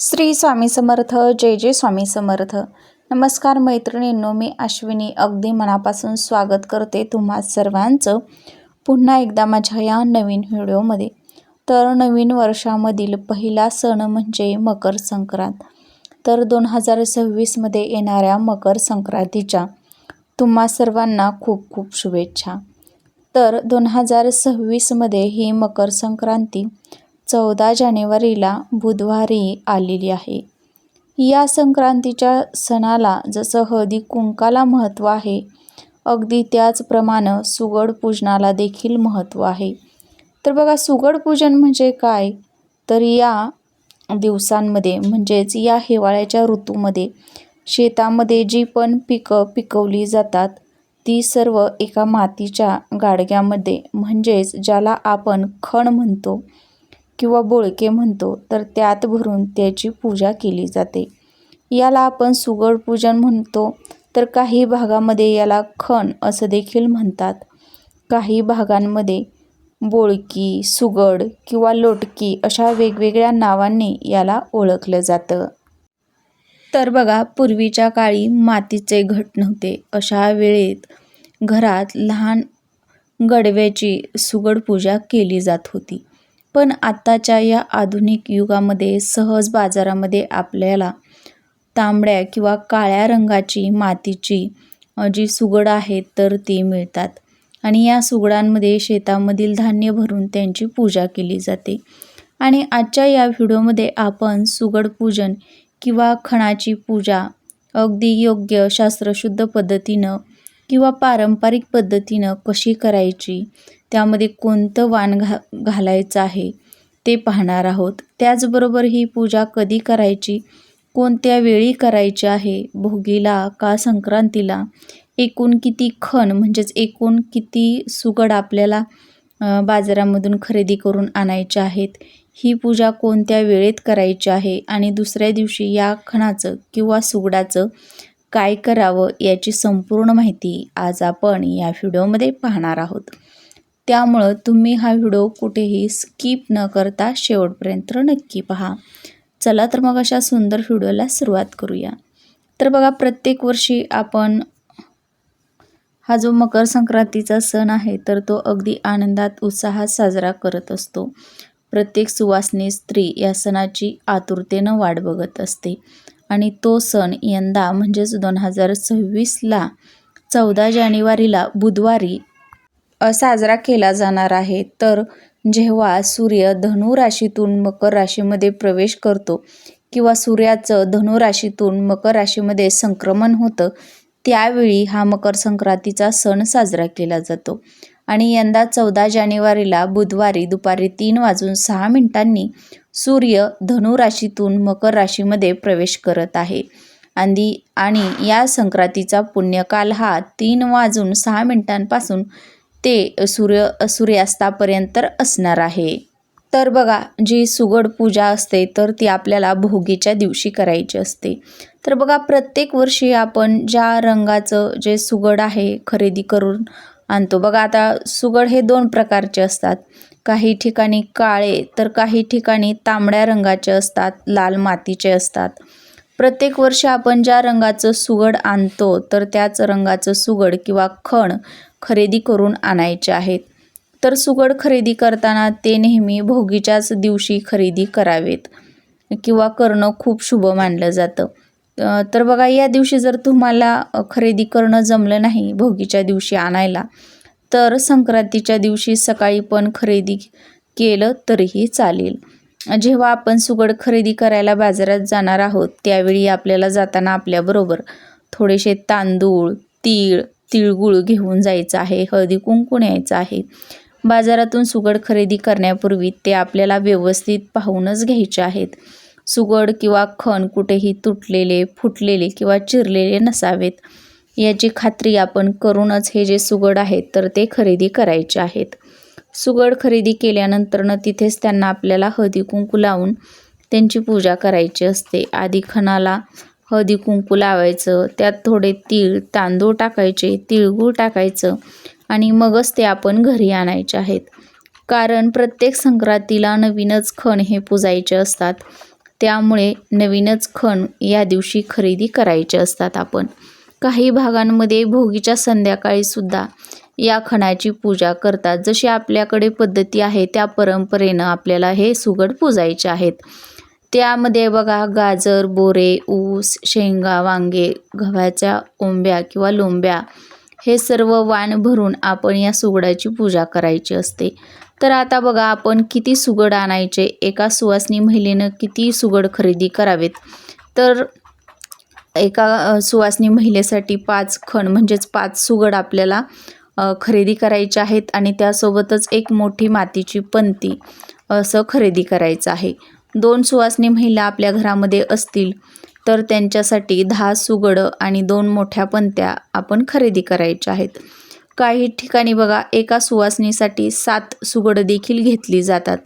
श्री स्वामी समर्थ जय जय स्वामी समर्थ. नमस्कार मैत्रिणींनो मी अश्विनी अगदी मनापासून स्वागत करते तुम्हा सर्वांचं पुन्हा एकदा माझ्या या नवीन व्हिडिओमध्ये. तर नवीन वर्षामधील पहिला सण म्हणजे मकर संक्रांत. तर दोन हजार सव्वीसमध्ये येणाऱ्या मकर संक्रांतीच्या तुम्हा सर्वांना खूप खूप शुभेच्छा. तर दोन हजार सव्वीसमध्ये ही मकर संक्रांती चौदा जानेवारीला बुधवारी आलेली आहे. या संक्रांतीच्या सणाला जसं हळदी कुंकाला महत्त्व आहे अगदी त्याचप्रमाणे सुगड पूजनाला देखील महत्त्व आहे. तर बघा सुगड पूजन म्हणजे काय? तर या दिवसांमध्ये म्हणजेच या हिवाळ्याच्या ऋतूमध्ये शेतामध्ये जी पण पिकं पिकवली जातात ती सर्व एका मातीच्या गाडग्यामध्ये म्हणजेच ज्याला आपण खण म्हणतो किंवा बोळके म्हणतो तर त्यात भरून त्याची पूजा केली जाते. याला आपण सुगड पूजन म्हणतो तर काही भागामध्ये याला खण असं देखील म्हणतात. काही भागांमध्ये बोळकी सुगड किंवा लोटकी अशा वेगवेगळ्या नावांनी याला ओळखलं जातं. तर बघा पूर्वीच्या काळी मातीचे घट नव्हते. अशा वेळेत घरात लहान गडव्याची सुगड पूजा केली जात होती. पण आत्ताच्या या आधुनिक युगामध्ये सहज बाजारामध्ये आपल्याला तांबड्या किंवा काळ्या रंगाची मातीची जी सुगड आहेत तर ती मिळतात. आणि या सुगडांमध्ये शेतामधील धान्य भरून त्यांची पूजा केली जाते. आणि आजच्या या व्हिडिओमध्ये आपण सुगड पूजन किंवा खणाची पूजा अगदी योग्य शास्त्रशुद्ध पद्धतीनं किंवा पारंपरिक पद्धतीनं कशी करायची त्यामध्ये कोणतं वाण घा घालायचं आहे ते पाहणार आहोत. त्याचबरोबर ही पूजा कधी करायची कोणत्या वेळी करायची आहे भोगीला का संक्रांतीला एकूण किती खण म्हणजेच एकूण किती सुगड आपल्याला बाजारामधून खरेदी करून आणायचे आहेत ही पूजा कोणत्या वेळेत करायची आहे आणि दुसऱ्या दिवशी या खणाचं किंवा सुगडाचं काय करावं याची संपूर्ण माहिती आज आपण या व्हिडिओमध्ये पाहणार आहोत. त्यामुळं तुम्ही हा व्हिडिओ कुठेही स्किप न करता शेवटपर्यंत नक्की पहा. चला तर मग अशा सुंदर व्हिडिओला सुरुवात करूया. तर बघा प्रत्येक वर्षी आपण हा जो मकर संक्रांतीचा सण आहे तर तो अगदी आनंदात उत्साहात साजरा करत असतो. प्रत्येक सुवासनी स्त्री या सणाची आतुरतेनं वाट बघत असते. आणि तो सण यंदा म्हणजेच दोन हजार सव्वीसला चौदा जानेवारीला बुधवारी साजरा केला जाणार आहे. तर जेव्हा सूर्य धनु राशीतून मकर राशीमध्ये प्रवेश करतो किंवा सूर्याचं धनु राशीतून मकर राशीमध्ये संक्रमण होतं त्यावेळी हा मकर संक्रांतीचा सण साजरा केला जातो. आणि यंदा चौदा जानेवारीला बुधवारी दुपारी तीन वाजून सहा मिनिटांनी सूर्य धनु राशीतून मकर राशीमध्ये प्रवेश करत आहे. आणि आणि या संक्रांतीचा पुण्यकाल हा तीन वाजून सहा मिनिटांपासून ते सूर्य सूर्यास्तापर्यंत असणार आहे. तर बघा जी सुगड पूजा असते तर ती आपल्याला भोगीच्या दिवशी करायची असते. तर बघा प्रत्येक वर्षी आपण ज्या रंगाचं जे सुगड आहे खरेदी करून आणतो. बघा आता सुगड हे दोन प्रकारचे असतात. काही ठिकाणी काळे तर काही ठिकाणी तांबड्या रंगाचे असतात लाल मातीचे असतात. प्रत्येक वर्षी आपण ज्या रंगाचं सुगड आणतो तर त्याच रंगाचं सुगड किंवा खण खरेदी करून आणायचे आहेत. तर सुगड खरेदी करताना ते नेहमी भोगीच्याच दिवशी खरेदी करावेत किंवा करणं खूप शुभ मानलं जातं. तर बघा या दिवशी जर तुम्हाला खरेदी करणं जमलं नाही भोगीच्या दिवशी आणायला तर संक्रांतीच्या दिवशी सकाळी पण खरेदी केलं तरीही चालेल. जेव्हा आपण सुगड खरेदी करायला बाजारात जाणार आहोत त्यावेळी आपल्याला जाताना आपल्याबरोबर थोडेसे तांदूळ तीळ तिळगुळ घेऊन जायचं आहे हळदी कुंकू न्यायचं आहे. बाजारातून सुगड खरेदी करण्यापूर्वी ते आपल्याला व्यवस्थित पाहूनच घ्यायचे आहेत. सुगड किंवा खण कुठेही तुटलेले फुटलेले किंवा चिरलेले नसावेत. याची खात्री आपण करूनच हे जे सुगड आहेत तर ते खरेदी करायचे आहेत. सुगड खरेदी केल्यानंतरनं तिथेच त्यांना आपल्याला हळदी कुंकू लावून त्यांची पूजा करायची असते. आधी खणाला हळदी कुंकू लावायचं त्यात थोडे तीळ तांदूळ टाकायचे तिळगूळ टाकायचं आणि मगच ते आपण घरी आणायचे आहेत. कारण प्रत्येक संक्रांतीला नवीनच खण हे पुजायचे असतात. त्यामुळे नवीनच खण या दिवशी खरेदी करायचे असतात आपण. काही भागांमध्ये भोगीच्या संध्याकाळीसुद्धा या खणाची पूजा करतात. जशी आपल्याकडे पद्धती आहे त्या परंपरेनं आपल्याला हे सुगड पूजायचे आहेत. त्यामध्ये बघा गाजर बोरे ऊस शेंगा वांगे गव्हाच्या ओंब्या किंवा लोंब्या हे सर्व वाण भरून आपण या सुगडाची पूजा करायची असते. तर आता बघा आपण किती सुगड आणायचे. एका सुवासनी महिलेनं किती सुगड खरेदी करावेत. तर एका सुवासनी महिलेसाठी पाच खण म्हणजेच पाच सुगड आपल्याला खरेदी करायचे आहेत आणि त्यासोबतच एक मोठी मातीची पंती असं खरेदी करायचं आहे. दोन सुवासनी महिला आपल्या घरामध्ये असतील तर त्यांच्यासाठी दहा सुगडं आणि दोन मोठ्या पंत्या आपण खरेदी करायच्या आहेत. काही ठिकाणी बघा एका सुवासनीसाठी सात सुगड देखील घेतली जातात.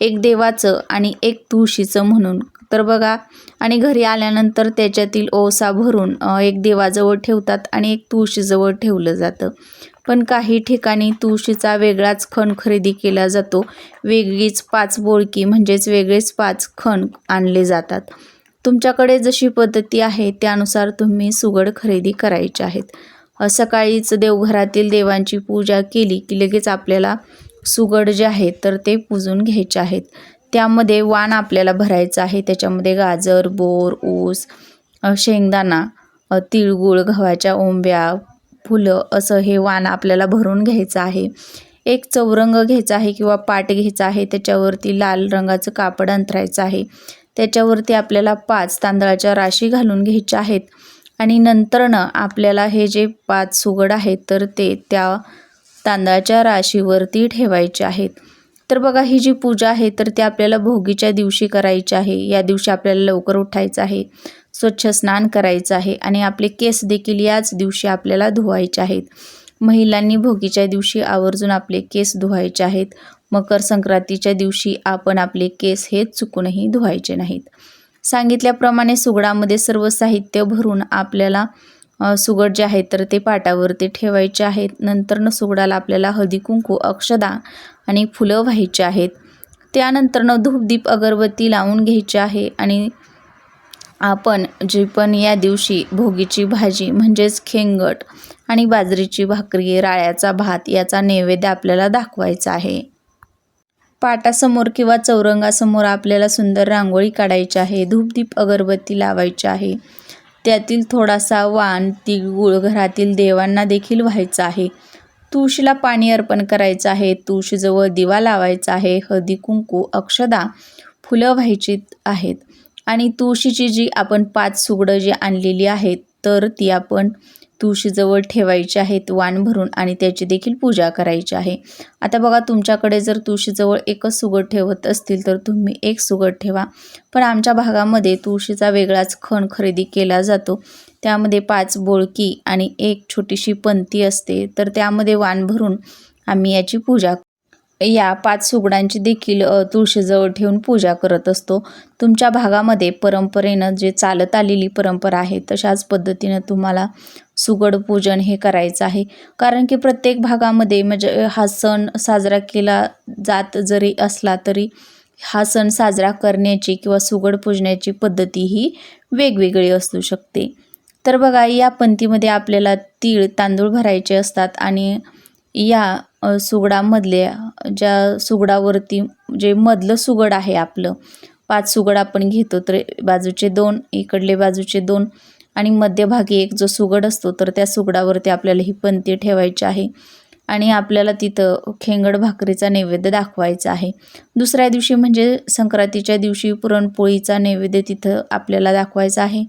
एक देवाचं आणि एक तुळशीचं म्हणून. तर बघा आणि घरी आल्यानंतर त्याच्यातील ओसा भरून एक देवाजवळ ठेवतात आणि एक तुळशीजवळ ठेवलं जातं. पण काही ठिकाणी तुळशीचा वेगळाच खण खरेदी केला जातो. वेगळीच पाच बोळकी म्हणजेच वेगळेच पाच खण आणले जातात. तुमच्याकडे जशी पद्धती आहे त्यानुसार तुम्ही सुगड खरेदी करायचे आहेत. सकाळीच देवघरातील देवांची पूजा केली की लगेच आपल्याला सुगड जे आहेत तर ते पुजून घ्यायचे आहेत. त्यामध्ये वाण आपल्याला भरायचं आहे. त्याच्यामध्ये गाजर बोर ऊस शेंगदाणा तिळगुळ गव्हाच्या ओंब्या फुलं असं हे वाण आपल्याला भरून घ्यायचं आहे. एक चौरंग घ्यायचा आहे किंवा पाट घ्यायचा आहे. त्याच्यावरती लाल रंगाचं कापड अंतरायचं आहे. त्याच्यावरती आपल्याला पाच तांदळाच्या राशी घालून घ्यायच्या आहेत. आणि नंतरनं आपल्याला हे जे पाच सुगड आहेत तर ते त्या तांदळाच्या राशीवरती ठेवायचे आहेत. तर बघा ही जी पूजा आहे तर ती आपल्याला भोगीच्या दिवशी करायची आहे. या दिवशी आपल्याला लवकर उठायचं आहे स्वच्छ स्नान करायचं आहे आणि आपले केस देखील याच दिवशी आपल्याला धुवायचे आहेत. महिलांनी भोगीच्या दिवशी आवर्जून आपले केस धुवायचे आहेत. मकर संक्रांतीच्या दिवशी आपण आपले केस हे चुकूनही धुवायचे नाहीत. सांगितल्याप्रमाणे सुगडामध्ये सर्व साहित्य भरून आपल्याला सुगड जे आहेत तर ते पाटावरती ठेवायचे आहेत. नंतरनं सुगडाला आपल्याला हळदी कुंकू अक्षदा आणि फुलं व्हायचे आहेत. त्यानंतरनं धूपदीप अगरबत्ती लावून घ्यायची आहे आणि आपण जे पण या दिवशी भोगीची भाजी म्हणजेच खेंगट आणि बाजरीची भाकरी राळ्याचा भात याचा नैवेद्य आपल्याला दाखवायचा आहे. पाटासमोर किंवा चौरंगासमोर आपल्याला सुंदर रांगोळी काढायची आहे धूपदीप अगरबत्ती लावायची आहे. त्यातील थोडासा वाण तिळगुळ घरातील देवांना देखील व्हायचा आहे. तुळशीला पाणी अर्पण करायचं आहे तुळशीजवळ दिवा लावायचा आहे हळदी कुंकू अक्षदा फुलं व्हायची आहेत. आणि तुळशीची जी आपण पाच सुगडं जी आणलेली आहेत तर ती आपण तुळशीजवळ ठेवायची आहेत वाण भरून आणि त्याची देखील पूजा करायची आहे. आता बघा तुमच्याकडे जर तुळशीजवळ एकच सुगड ठेवत असतील तर तुम्ही एक सुगड ठेवा. पण आमच्या भागामध्ये तुळशीचा वेगळाच खण खरेदी केला जातो. त्यामध्ये पाच बोळकी आणि एक छोटीशी पंती असते तर त्यामध्ये वाण भरून आम्ही याची पूजा या पाच सुगडांची देखील तुळशीजवळ ठेवून पूजा करत असतो. तुमच्या भागामध्ये परंपरेनं जे चालत आलेली परंपरा आहे तशाच पद्धतीनं तुम्हाला सुगड पूजन हे करायचं आहे. कारण की प्रत्येक भागामध्ये म्हणजे हा सण साजरा केला जात जरी असला तरी हा सण साजरा करण्याची किंवा सुगड पूजण्याची पद्धती ही वेगवेगळी असू शकते. तर बघा या पंथीमध्ये आपल्याला तीळ तांदूळ भरायचे असतात आणि या सुगडामधल्या ज्या सुगडावरती जे मधलं सुगड आहे आपलं पाच सुगड आपण घेतो तर बाजूचे दोन इकडले बाजूचे दोन आणि मध्यभागी एक जो सुगड असतो तर त्या सुगडावरती आपल्याला ही पंती ठेवायची आहे. आणि आपल्याला तिथं खेंगड भाकरीचा नैवेद्य दाखवायचा आहे. दुसऱ्या दिवशी म्हणजे संक्रांतीच्या दिवशी पुरणपोळीचा नैवेद्य तिथं आपल्याला दाखवायचा आहे.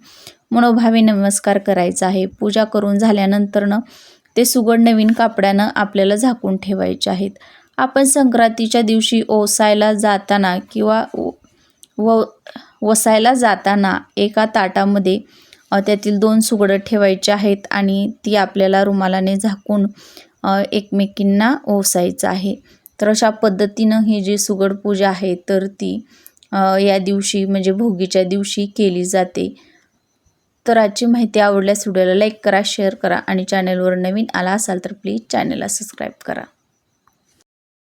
मनोभावी नमस्कार करायचा आहे. पूजा करून झाल्यानंतरनं ते सुगड नवीन कापड्यानं आपल्याला झाकून ठेवायचे आहेत. आपण संक्रांतीच्या दिवशी ओसायला जाताना किंवा व वसायला जाताना एका ताटामध्ये त्यातील दोन सुगडं ठेवायचे आहेत आणि ती आपल्याला रुमालाने झाकून एकमेकींना ओसायचं आहे. तर अशा पद्धतीनं ही जी सुगड पूजा आहे तर ती या दिवशी म्हणजे भोगीच्या दिवशी केली जाते. तर आजची माहिती आवडल्यास व्हिडिओला लाईक करा शेअर करा आणि चॅनलवर नवीन आला असाल तर प्लीज चॅनलला सबस्क्राईब करा.